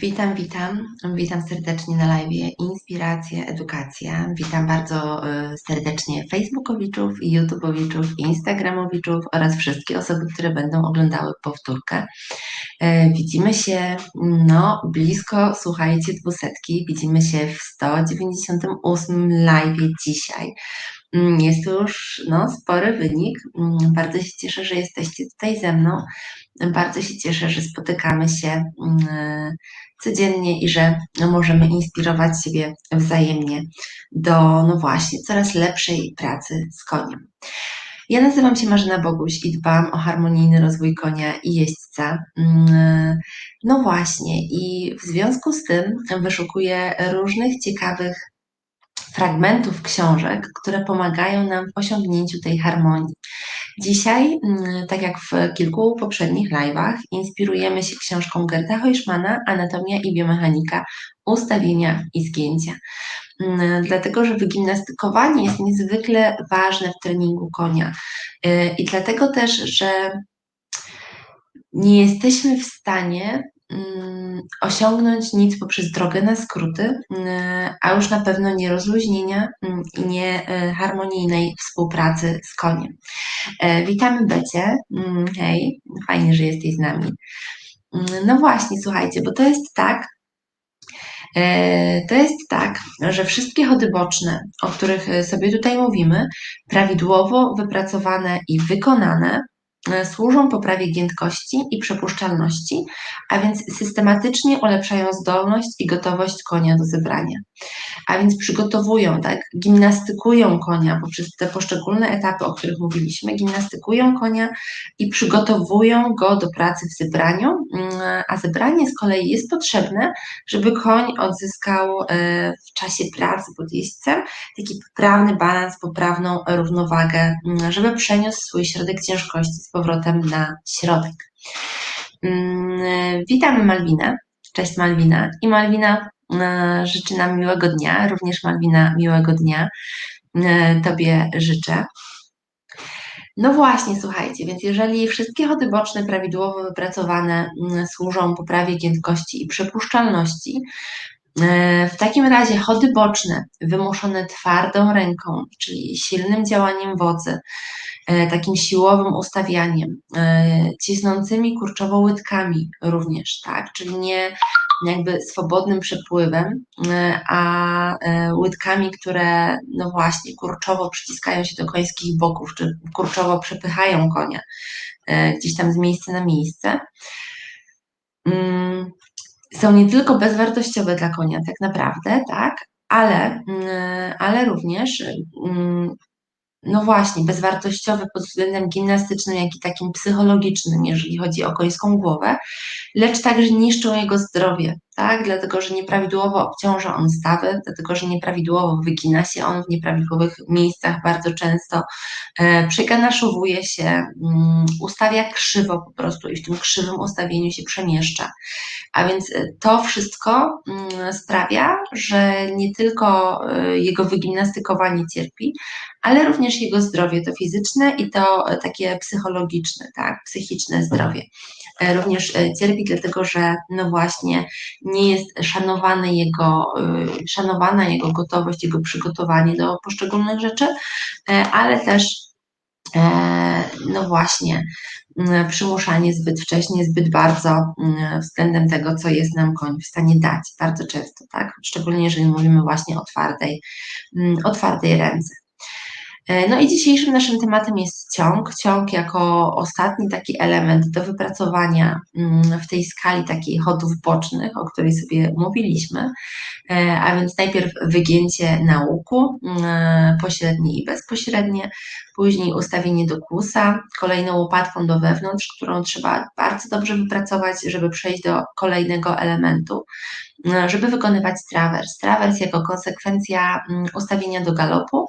Witam, witam. Witam serdecznie na live Inspiracja, Edukacja. Witam bardzo y, serdecznie Facebookowiczów, YouTubeowiczów, Instagramowiczów oraz wszystkie osoby, które będą oglądały powtórkę. E, widzimy się no blisko, słuchajcie, dwusetki. Widzimy się w 198 live dzisiaj. Mm, jest to już no, spory wynik. Mm, bardzo się cieszę, że jesteście tutaj ze mną. Bardzo się cieszę, że spotykamy się mm, codziennie i że możemy inspirować siebie wzajemnie do, no właśnie, coraz lepszej pracy z koniem. Ja nazywam się Marzena Boguś i dbam o harmonijny rozwój konia i jeźdźca. No właśnie, i w związku z tym wyszukuję różnych ciekawych fragmentów książek, które pomagają nam w osiągnięciu tej harmonii. Dzisiaj, mm, tak jak w kilku poprzednich live'ach, inspirujemy się książką Gerta Heuschmana Anatomia i biomechanika ustawienia i zgięcia. Mm, dlatego, że wygimnastykowanie jest niezwykle ważne w treningu konia. Y, I dlatego też, że nie jesteśmy w stanie osiągnąć nic poprzez drogę na skróty, mm, a już na pewno nie rozluźnienia mm, i nie e, harmonijnej współpracy z koniem. E, witamy Becie. Hej, fajnie, że jesteś z nami. No właśnie, słuchajcie, bo to jest tak, e, to jest tak, że wszystkie chody boczne, o których sobie tutaj mówimy, prawidłowo wypracowane i wykonane, służą poprawie giętkości i przepuszczalności, a więc systematycznie ulepszają zdolność i gotowość konia do zebrania. A więc przygotowują, tak, gimnastykują konia poprzez te poszczególne etapy, o których mówiliśmy, gimnastykują konia i przygotowują go do pracy w zebraniu, mm, a zebranie z kolei jest potrzebne, żeby koń odzyskał e, w czasie pracy pod jeźdźcem taki poprawny balans, poprawną równowagę, mm, żeby przeniósł swój środek ciężkości z powrotem na środek. Mm, witamy Malwinę. Cześć Malwina. I Malwina e, życzy nam miłego dnia. Również Malwina miłego dnia e, Tobie życzę. No właśnie, słuchajcie, więc jeżeli wszystkie chody boczne prawidłowo wypracowane mm, służą poprawie giętkości i przepuszczalności, e, w takim razie chody boczne wymuszone twardą ręką, czyli silnym działaniem wodzy, takim siłowym ustawianiem, e, cisnącymi kurczowo łydkami również, tak, czyli nie jakby swobodnym przepływem, e, a łydkami, które no właśnie kurczowo przyciskają się do końskich boków, czy kurczowo przepychają konia gdzieś tam z miejsca na miejsce. Mm, są nie tylko bezwartościowe dla konia tak naprawdę, tak, ale, mm, ale również mm, no właśnie, bezwartościowe pod względem gimnastycznym, jak i takim psychologicznym, jeżeli chodzi o końską głowę, lecz także niszczą jego zdrowie, tak? Dlatego, że nieprawidłowo obciąża on stawy, dlatego, że nieprawidłowo wygina się on w nieprawidłowych miejscach bardzo często, e, przeganaszowuje się, mm, ustawia krzywo po prostu i w tym krzywym ustawieniu się przemieszcza. A więc e, to wszystko mm, sprawia, że nie tylko e, jego wygimnastykowanie cierpi, ale również jego zdrowie, to fizyczne i to takie psychologiczne, tak, psychiczne zdrowie. Również cierpi dlatego, że no właśnie nie jest szanowany jego, szanowana jego gotowość, jego przygotowanie do poszczególnych rzeczy, ale też no właśnie przymuszanie zbyt wcześnie, zbyt bardzo względem tego, co jest nam koń w stanie dać, bardzo często, tak? Szczególnie jeżeli mówimy właśnie o twardej, o twardej ręce. E, no i dzisiejszym naszym tematem jest ciąg. Ciąg jako ostatni taki element do wypracowania mm, w tej skali takiej chodów bocznych, o której sobie mówiliśmy, e, a więc najpierw wygięcie na łuku, mm, pośrednie i bezpośrednie, później ustawienie do kłusa, kolejną łopatką do wewnątrz, którą trzeba bardzo dobrze wypracować, żeby przejść do kolejnego elementu, mm, żeby wykonywać trawers. Trawers jako konsekwencja ustawienia do galopu,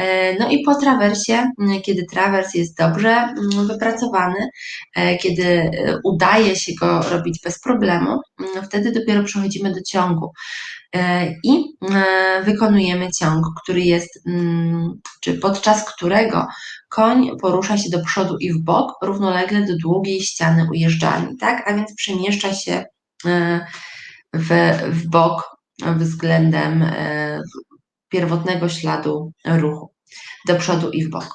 E, no i po trawersie, kiedy trawers jest dobrze wypracowany, e, kiedy e, udaje się go robić bez problemu, wtedy dopiero przechodzimy do ciągu i wykonujemy ciąg, który jest, czy podczas którego koń porusza się do przodu i w bok, równolegle do długiej ściany ujeżdżalni, tak? A więc przemieszcza się w, w bok względem e, pierwotnego śladu ruchu, do przodu i w bok.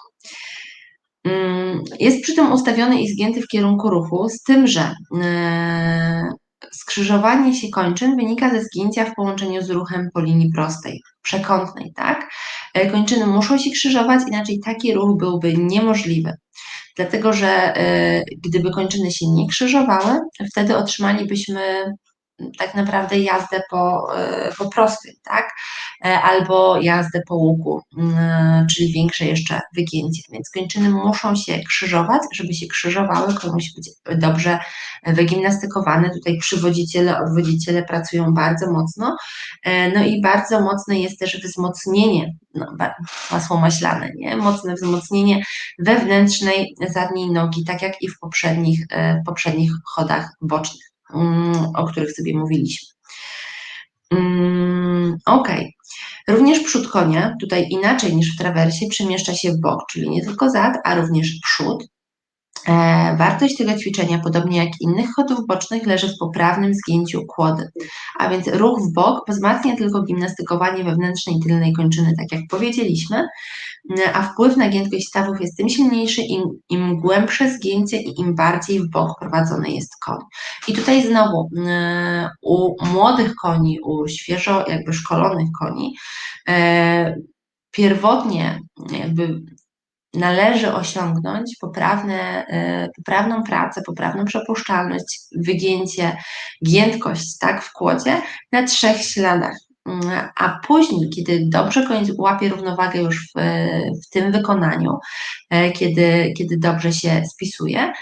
Mm, jest przy tym ustawiony i zgięty w kierunku ruchu, z tym, że e, skrzyżowanie się kończyn wynika ze zgięcia w połączeniu z ruchem po linii prostej, przekątnej, tak? E, kończyny muszą się krzyżować, inaczej taki ruch byłby niemożliwy. Dlatego, że gdyby kończyny się nie krzyżowały, wtedy otrzymalibyśmy tak naprawdę jazdę po, e, po prostej, tak? E, albo jazdę po łuku, mm, czyli większe jeszcze wygięcie. Więc kończyny muszą się krzyżować, żeby się krzyżowały, koń musi być dobrze wygimnastykowane. Tutaj przywodziciele, odwodziciele pracują bardzo mocno. E, no i bardzo mocne jest też wzmocnienie, no, masło maślane, nie? Mocne wzmocnienie wewnętrznej zadniej nogi, tak jak i w poprzednich, poprzednich chodach bocznych. Mm, o których sobie mówiliśmy. Mm, ok. Również przód konia, tutaj inaczej niż w trawersie, przemieszcza się w bok, czyli nie tylko zad, a również przód. E, wartość tego ćwiczenia, podobnie jak innych chodów bocznych, leży w poprawnym zgięciu kłody, a więc ruch w bok wzmacnia tylko gimnastykowanie wewnętrznej tylnej kończyny, tak jak powiedzieliśmy, a wpływ na giętkość stawów jest tym silniejszy, im, im głębsze zgięcie i im bardziej w bok prowadzony jest koń. I tutaj znowu e, u młodych koni, u świeżo jakby szkolonych koni, e, pierwotnie jakby należy osiągnąć poprawne, e, poprawną pracę, poprawną przepuszczalność, wygięcie, giętkość tak, w kłodzie na trzech śladach. Mm, a później, kiedy dobrze koń łapie równowagę już w, w tym wykonaniu, e, kiedy, kiedy dobrze się spisuje,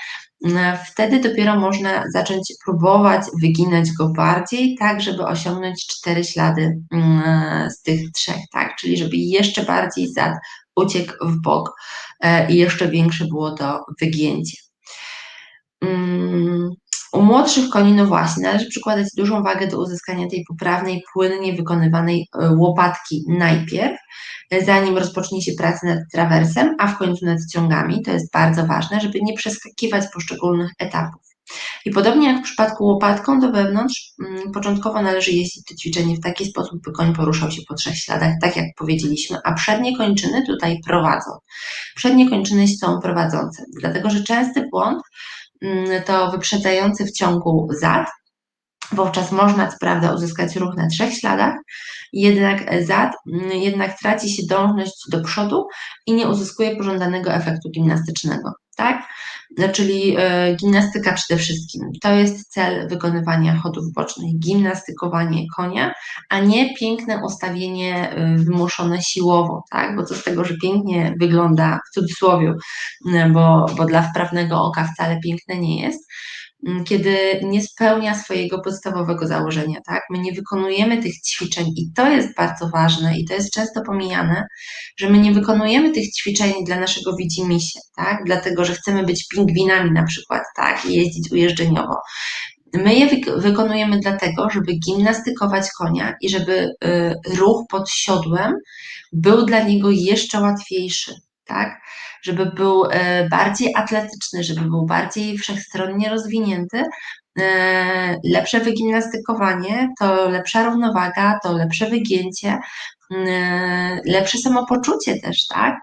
mm, wtedy dopiero można zacząć próbować wyginać go bardziej, tak, żeby osiągnąć cztery ślady mm, z tych trzech, tak, czyli żeby jeszcze bardziej zad uciekł w bok e, i jeszcze większe było to wygięcie. U młodszych koni, no właśnie, należy przykładać dużą wagę do uzyskania tej poprawnej, płynnie wykonywanej e, łopatki najpierw, e, zanim rozpocznie się praca nad trawersem, a w końcu nad ciągami. To jest bardzo ważne, żeby nie przeskakiwać poszczególnych etapów. I podobnie jak w przypadku łopatką do wewnątrz, mm, początkowo należy jeździć to ćwiczenie w taki sposób, by koń poruszał się po trzech śladach, tak jak powiedzieliśmy, a przednie kończyny tutaj prowadzą. Przednie kończyny są prowadzące, dlatego że częsty błąd to wyprzedzający w ciągu zad, Wówczas można, co prawda, uzyskać ruch na trzech śladach, jednak zad mm, jednak traci się dążność do przodu i nie uzyskuje pożądanego efektu gimnastycznego, tak? No, czyli e, gimnastyka przede wszystkim. To jest cel wykonywania chodów bocznych, gimnastykowanie konia, a nie piękne ustawienie e, wymuszone siłowo, tak? Bo co z tego, że pięknie wygląda w cudzysłowie, bo, bo dla wprawnego oka wcale piękne nie jest, kiedy nie spełnia swojego podstawowego założenia, tak? My nie wykonujemy tych ćwiczeń i to jest bardzo ważne i to jest często pomijane, że my nie wykonujemy tych ćwiczeń dla naszego widzimisię, tak? Dlatego, że chcemy być pingwinami na przykład, tak? I jeździć ujeżdżeniowo. My je wykonujemy dlatego, żeby gimnastykować konia i żeby y, ruch pod siodłem był dla niego jeszcze łatwiejszy, tak? Żeby był e, bardziej atletyczny, żeby był bardziej wszechstronnie rozwinięty, e, lepsze wygimnastykowanie, to lepsza równowaga, to lepsze wygięcie, e, lepsze samopoczucie też, tak?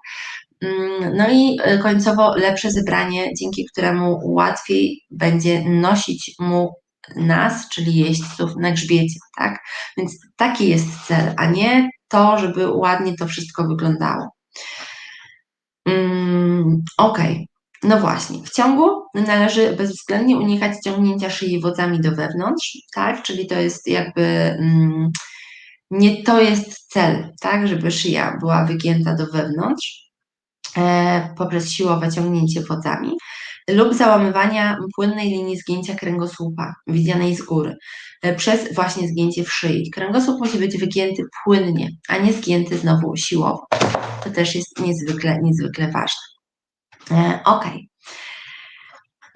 Mm, no i końcowo lepsze zebranie, dzięki któremu łatwiej będzie nosić mu nas, czyli jeźdźców na grzbiecie, tak? Więc taki jest cel, a nie to, żeby ładnie to wszystko wyglądało. Mm, ok, no właśnie. W ciągu należy bezwzględnie unikać ciągnięcia szyi wodzami do wewnątrz, tak? Czyli to jest jakby mm, nie to jest cel, tak? Żeby szyja była wygięta do wewnątrz e, poprzez siłowe ciągnięcie wodzami lub załamywania płynnej linii zgięcia kręgosłupa widzianej z góry e, przez właśnie zgięcie w szyi. Kręgosłup musi być wygięty płynnie, a nie zgięty znowu siłowo. To też jest niezwykle, niezwykle ważne. E, ok.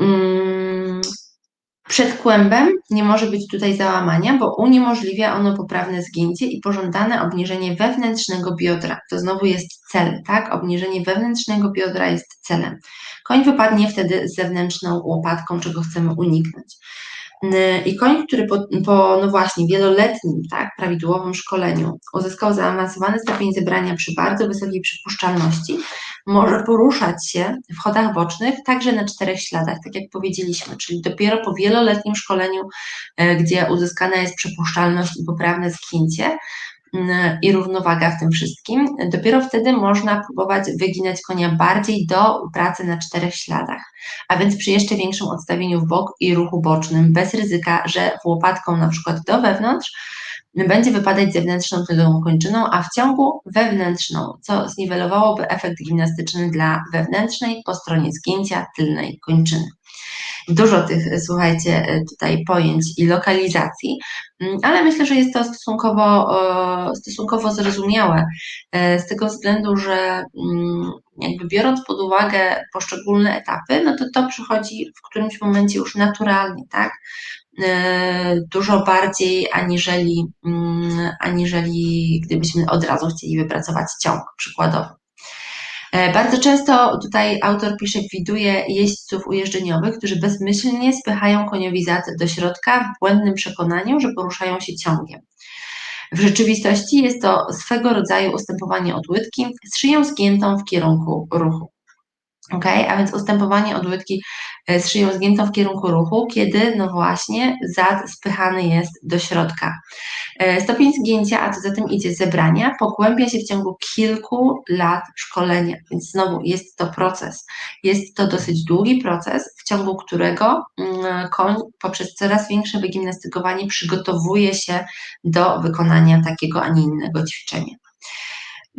Mm, przed kłębem nie może być tutaj załamania, bo uniemożliwia ono poprawne zgięcie i pożądane obniżenie wewnętrznego biodra. To znowu jest cel, tak? Obniżenie wewnętrznego biodra jest celem. Koń wypadnie wtedy z zewnętrzną łopatką, czego chcemy uniknąć. I koń, który po, po, no właśnie, wieloletnim, tak, prawidłowym szkoleniu uzyskał zaawansowany stopień zebrania przy bardzo wysokiej przypuszczalności, może poruszać się w chodach bocznych także na czterech śladach, tak jak powiedzieliśmy, czyli dopiero po wieloletnim szkoleniu, e, gdzie uzyskana jest przypuszczalność i poprawne zgięcie, i równowaga w tym wszystkim, dopiero wtedy można próbować wyginać konia bardziej do pracy na czterech śladach, a więc przy jeszcze większym odstawieniu w bok i ruchu bocznym, bez ryzyka, że łopatką na przykład do wewnątrz będzie wypadać zewnętrzną tylną kończyną, a w ciągu wewnętrzną, co zniwelowałoby efekt gimnastyczny dla wewnętrznej po stronie zgięcia tylnej kończyny. Dużo tych, słuchajcie, tutaj pojęć i lokalizacji, mm, ale myślę, że jest to stosunkowo, stosunkowo zrozumiałe e, z tego względu, że mm, jakby biorąc pod uwagę poszczególne etapy, no to to przychodzi w którymś momencie już naturalnie, tak? E, dużo bardziej aniżeli, mm, aniżeli gdybyśmy od razu chcieli wypracować ciąg przykładowo. E, bardzo często tutaj autor pisze, widuje jeźdźców ujeżdżeniowych, którzy bezmyślnie spychają koniowi do środka w błędnym przekonaniu, że poruszają się ciągiem. W rzeczywistości jest to swego rodzaju ustępowanie od łydki z szyją zgiętą w kierunku ruchu. Ok, a więc ustępowanie od łydki z szyją zgiętą w kierunku ruchu, kiedy no właśnie zad spychany jest do środka. E, stopień zgięcia, a co za tym idzie zebrania, pogłębia się w ciągu kilku lat szkolenia, więc znowu jest to proces. Jest to dosyć długi proces, w ciągu którego mm, koń poprzez coraz większe wygimnastykowanie przygotowuje się do wykonania takiego, a nie innego ćwiczenia.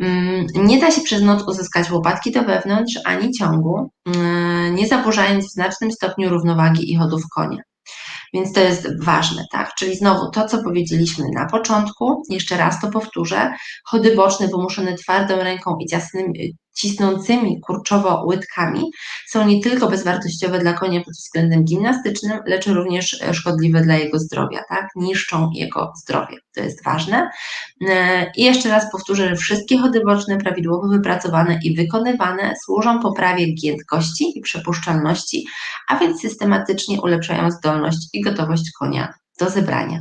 Mm, nie da się przez noc uzyskać łopatki do wewnątrz ani ciągu, mm, nie zaburzając w znacznym stopniu równowagi i chodów konia. Więc to jest ważne, tak? Czyli znowu to, co powiedzieliśmy na początku, jeszcze raz to powtórzę, chody boczne wymuszone twardą ręką i ciasnymi, cisnącymi kurczowo łydkami są nie tylko bezwartościowe dla konia pod względem gimnastycznym, lecz również szkodliwe dla jego zdrowia, tak? Niszczą jego zdrowie. To jest ważne. E, I jeszcze raz powtórzę, że wszystkie chody boczne prawidłowo wypracowane i wykonywane służą poprawie giętkości i przepuszczalności, a więc systematycznie ulepszają zdolność i gotowość konia do zebrania.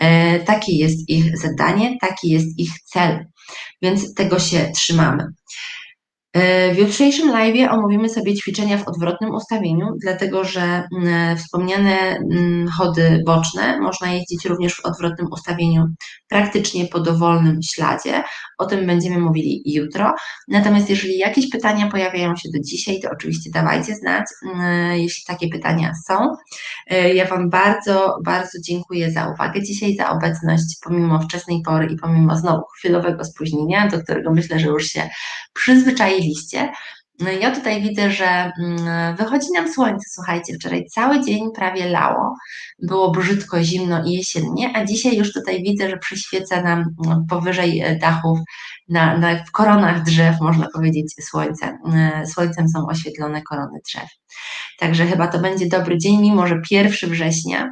E, takie jest ich zadanie, taki jest ich cel, więc tego się trzymamy. W jutrzejszym live omówimy sobie ćwiczenia w odwrotnym ustawieniu, dlatego że mm, wspomniane mm, chody boczne można jeździć również w odwrotnym ustawieniu, praktycznie po dowolnym śladzie. O tym będziemy mówili jutro. Natomiast jeżeli jakieś pytania pojawiają się do dzisiaj, to oczywiście dawajcie znać, mm, jeśli takie pytania są. E, ja Wam bardzo, bardzo dziękuję za uwagę dzisiaj, za obecność pomimo wczesnej pory i pomimo znowu chwilowego spóźnienia, do którego myślę, że już się przyzwyczailiście. No ja tutaj widzę, że mm, wychodzi nam słońce, słuchajcie, wczoraj cały dzień prawie lało, było brzydko, zimno i jesiennie, a dzisiaj już tutaj widzę, że przyświeca nam mm, powyżej e, dachów, na, na, w koronach drzew, można powiedzieć, słońce. E, słońcem są oświetlone korony drzew. Także chyba to będzie dobry dzień, mimo że 1 września,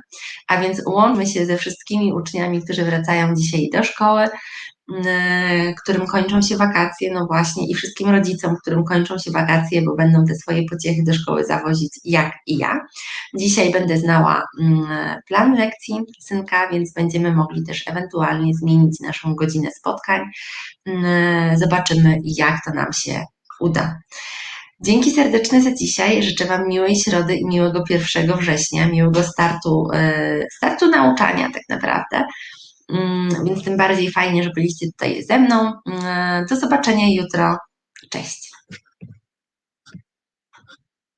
a więc łączmy się ze wszystkimi uczniami, którzy wracają dzisiaj do szkoły, którym kończą się wakacje, no właśnie, i wszystkim rodzicom, którym kończą się wakacje, bo będą te swoje pociechy do szkoły zawozić, jak i ja. Dzisiaj będę znała mm, plan lekcji synka, więc będziemy mogli też ewentualnie zmienić naszą godzinę spotkań. Mm, zobaczymy, jak to nam się uda. Dzięki serdeczne za dzisiaj. Życzę Wam miłej środy i miłego 1 września, miłego startu, e, startu nauczania tak naprawdę. Mm, więc tym bardziej fajnie, że byliście tutaj ze mną. Mm, do zobaczenia jutro. Cześć.